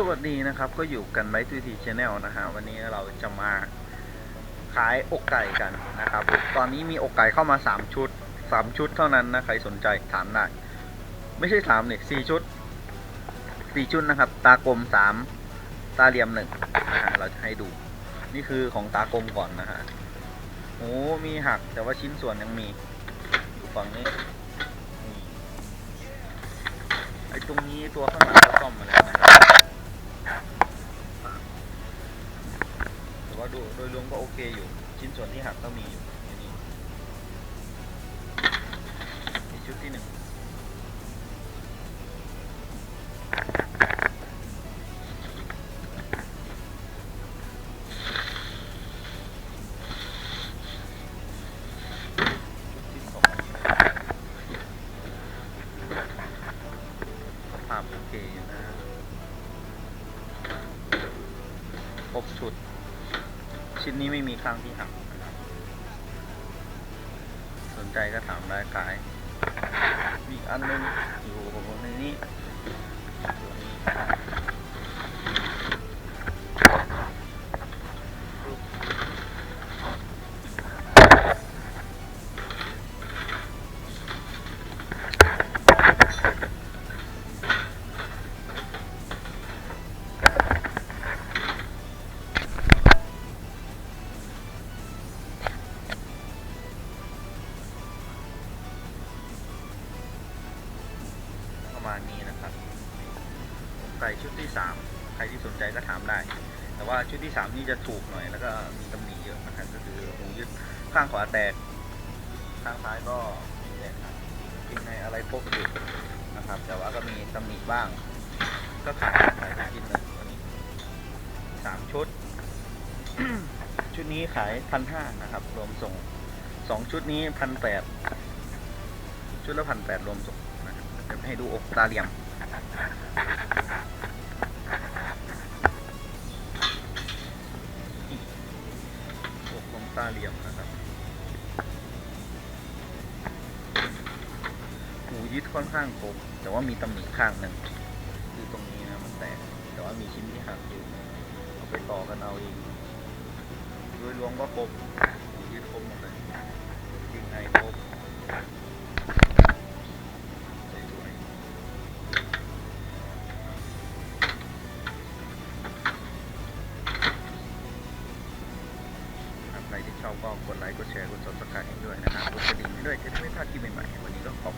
สวัสดีนะครับก็อยู่กันไลฟ์ทีทีชแนลนะฮะวันนี้เราจะมาขายอกไก่กันนะครับ ตอนนี้มีอกไก่เข้ามา 3 ชุด 3 ชุดเท่านั้นนะใครสนใจถามได้ไม่ใช่3เนี่ยสี่ชุด4ชุดนะครับ ตากลม 3 ตาเหลี่ยมหนึ่งนะฮะเราจะให้ดู นี่คือของตากลมก่อนนะฮะโอ้มีหักแต่ว่าชิ้นส่วนยังมีอยู่ฝั่งนี้ไอตรงนี้ตัวข้างหลังก็ซ่อมมาแล้วนะครับ แต่ว่าดูโดยรวม ก็โอเคอยู่ ชิ้นส่วนที่หักก็มีอยู่ในนี้นี่ชุดที่หนึ่งชุดสองสภาพโอเคอยู่นะครบชุด ชิ้นนี้ไม่มีข้างที่หักนะครับสนใจก็ถามได้ขาย มีอันหนึงอยู่ในนี้ มาณนี้นะครับไก่ชุดที่สามใครที่สนใจก็ถามได้ แต่ว่าชุดที่สามนี่จะถูกหน่อยแล้วก็มีตำหนิเยอะนะครับก็คือหูยึดข้างขวาแตก ข้างซ้ายก็มีแตกครับกินในอะไรพกอยู่นะครับ แต่ว่าก็มีตำหนิบ้าง ก็ขายขายไปกินเลยตัวนี้สามชุด ชุดนี้ขายพันห้านะครับ รวมส่งสองชุดนี้พันแปดชุดละพันแปดรวมส่ง ให้ดูอกตาเหลี่ยม อกของตาเหลี่ยมนะครับหูยึดค่อนข้างครบแต่ว่ามีตำหนิข้างหนึ่งคือตรงนี้นะมันแตก แต่ว่ามีชิ้นที่หักอยู่เอาไปต่อกันเอาเองโดยรวมก็ครบหูยึดครบหมดเลยยิงในค ก็กดไลค์ กดแชร์ กดซับสไครต์ด้วยนะครับกดกระดิ่งให้ด้วยจะได้ไม่พลาดคลิปใหม่ๆ วันนี้ก็ขอบ